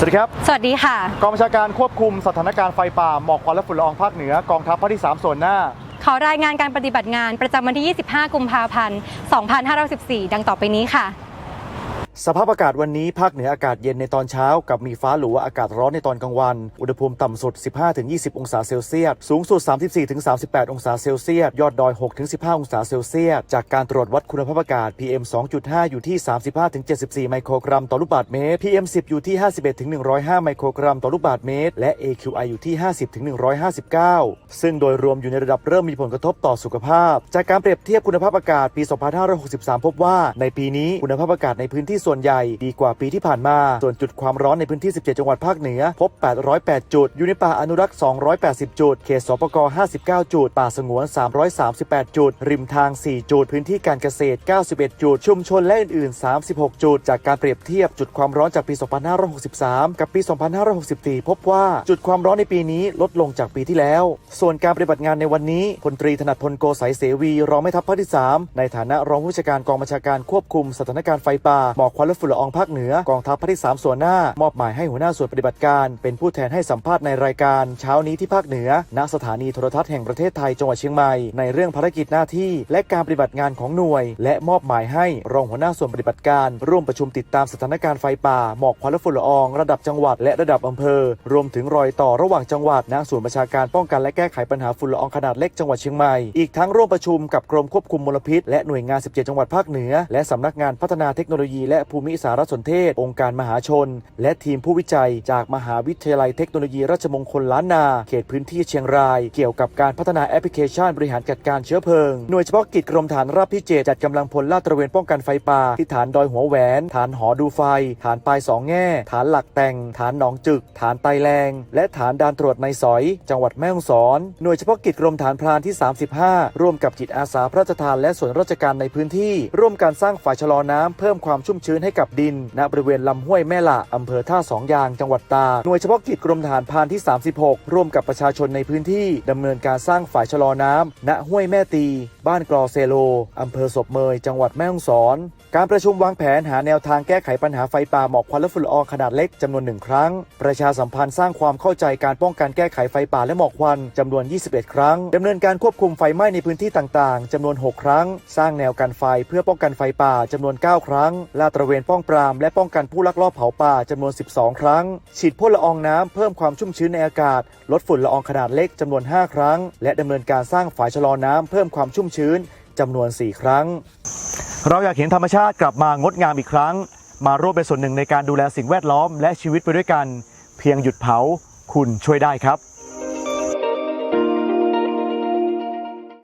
สวัสดีครับ สวัสดีค่ะ กองบัญชาการควบคุมสถานการณ์ไฟป่าหมอกควันและฝุ่นละอองภาคเหนือกองทัพภาคที่ 3 ส่วนหน้า ขอรายงานการปฏิบัติงานประจำวันที่ 25 กุมภาพันธ์ 2514 ดังต่อไปนี้ค่ะ สภาพอากาศวันนี้ภาคเหนืออากาศเย็นในตอนเช้า กับมีฟ้าหลัวอากาศร้อนในตอนกลางวัน อุณหภูมิต่ำสุด 15-20 องศาเซลเซียส สูงสุด 34-38 องศาเซลเซียส ยอดดอย 6-15 องศาเซลเซียส จากการตรวจวัดคุณภาพอากาศ PM 2.5 อยู่ที่ 35-74 ไมโครกรัมต่อลูกบาศก์เมตร PM 10 อยู่ที่ 51-105 ไมโครกรัมต่อลูกบาศก์เมตร และ AQI อยู่ที่ 50-159 ซึ่งโดยรวมอยู่ในระดับเริ่มมีผลกระทบต่อสุขภาพ จากการเปรียบเทียบคุณภาพอากาศปี 2563 พบว่าในปีนี้คุณภาพอากาศในพื้นที่ส่วนใหญ่ดีกว่าปีที่ผ่านมา ส่วนจุดความร้อนในพื้นที่ 17 จังหวัดภาคเหนือ พบ 808 จุด อยู่ในป่าอนุรักษ์ 280 จุด เขตสปก 59 จุด ป่าสงวน 338 จุด ริมทาง 4 จุด พื้นที่การเกษตร 91 จุด ชุมชนและอื่น ๆ 36 จุด จากการเปรียบเทียบจุดความร้อนจากปี 2563 กับปี 2564 พบว่าจุดความร้อนในปีนี้ลดลงจากปีที่แล้ว ส่วนการปฏิบัติงานในวันนี้พลตรีถนัดพลโกสายเสวีรองแม่ทัพภาคที่ 3 ในฐานะรองผู้บัญชาการกองบัญชาการควบคุมสถานการณ์ไฟป่าหมอกควันและฝุ่นละอองภาคเหนือกองทัพภาคที่3ส่วนหน้ามอบหมายให้หัวหน้าส่วนปฏิบัติการ เป็นผู้แทนให้สัมภาษณ์ในรายการเช้านี้ที่ภาคเหนือ ณสถานีโทรทัศน์แห่งประเทศไทยจังหวัดเชียงใหม่ในเรื่องภารกิจหน้าที่ และการปฏิบัติงานของหน่วย และมอบหมายให้รองหัวหน้าส่วนปฏิบัติการ ร่วมประชุมติดตามสถานการณ์ไฟป่าหมอกควันและฝุ่นละออง ระดับจังหวัดและระดับอำเภอ รวมถึงรอยต่อระหว่างจังหวัดณส่วนประชาการป้องกันและแก้ไขปัญหาฝุ่นละอองขนาดเล็กจังหวัดเชียงใหม่อีกทั้งร่วมประชุมกับกรมควบคุมมลพิษและหน่วยงาน 17 จังหวัดภาคเหนือ และสำนักงานพัฒนาเทคโนโลยีและภูมิสารสนเทศ องค์การมหาชน และทีมผู้วิจัย จากมหาวิทยาลัยเทคโนโลยีราชมงคลล้านนา เขตพื้นที่เชียงราย เกี่ยวกับการพัฒนาแอปพลิเคชันบริหารจัดการเชื้อเพลิง หน่วยเฉพาะกิจกรมฐานราบที่ 7 จัดกำลังพลลาดตระเวนป้องกันไฟป่าที่ฐานดอยหัวแหวน ฐานหอดูไฟ ฐานปลายสองแง่ ฐานหลักแต่ง ฐานหนองจึก ฐานไตแรง และฐานด่านตรวจในสอย จังหวัดแม่ฮ่องสอน หน่วยเฉพาะกิจกรมฐานพรานที่ 35 ร่วมกับจิตอาสาพระราชทานและส่วนราชการในพื้นที่ ร่วมการสร้างฝ่ายชะลอน้ำเพิ่มความชุ่มชื้นให้กับดิน ณบริเวณลำห้วยแม่ละอำเภอท่าสองยางจังหวัดตาหน่วยเฉพาะกิจกรมทหารพานที่ 36 ร่วมกับประชาชนในพื้นที่ดำเนินการสร้างฝ่ายชะลอน้ำณห้วยแม่ตี บ้านกรอเซโลอำเภอศพเมย จังหวัดแม่ฮ่องสอน การประชุมวางแผนหาแนวทางแก้ไขปัญหาไฟป่าหมอกควันและฝุ่นละอองขนาดเล็กจำนวนหนึ่งครั้ง ประชาสัมพันธ์สร้างความเข้าใจการป้องกันแก้ไขไฟป่าและหมอกควันจำนวน 21 ครั้งดำเนินการควบคุมไฟไหม้ในพื้นที่ต่างๆจำนวน 6 ครั้ง สร้างแนวกันไฟเพื่อป้องกันไฟป่าจำนวน 9 ครั้งลาดระเวนป้องปรามและป้องกันผู้ลักลอบเผาป่าจำนวน 12 ครั้ง ฉีดพ่นละอองน้ำเพิ่มความชุ่มชื้นในอากาศ ลดฝุ่นละอองขนาดเล็กจำนวน 5 ครั้ง และดำเนินการสร้างฝายชะลอน้ำเพิ่มความชุ่มชื้นจำนวน 4 ครั้ง เราอยากเห็นธรรมชาติกลับมางดงามอีกครั้ง มาร่วมเป็นส่วนหนึ่งในการดูแลสิ่งแวดล้อมและชีวิตไปด้วยกัน เพียงหยุดเผาคุณช่วยได้ครับ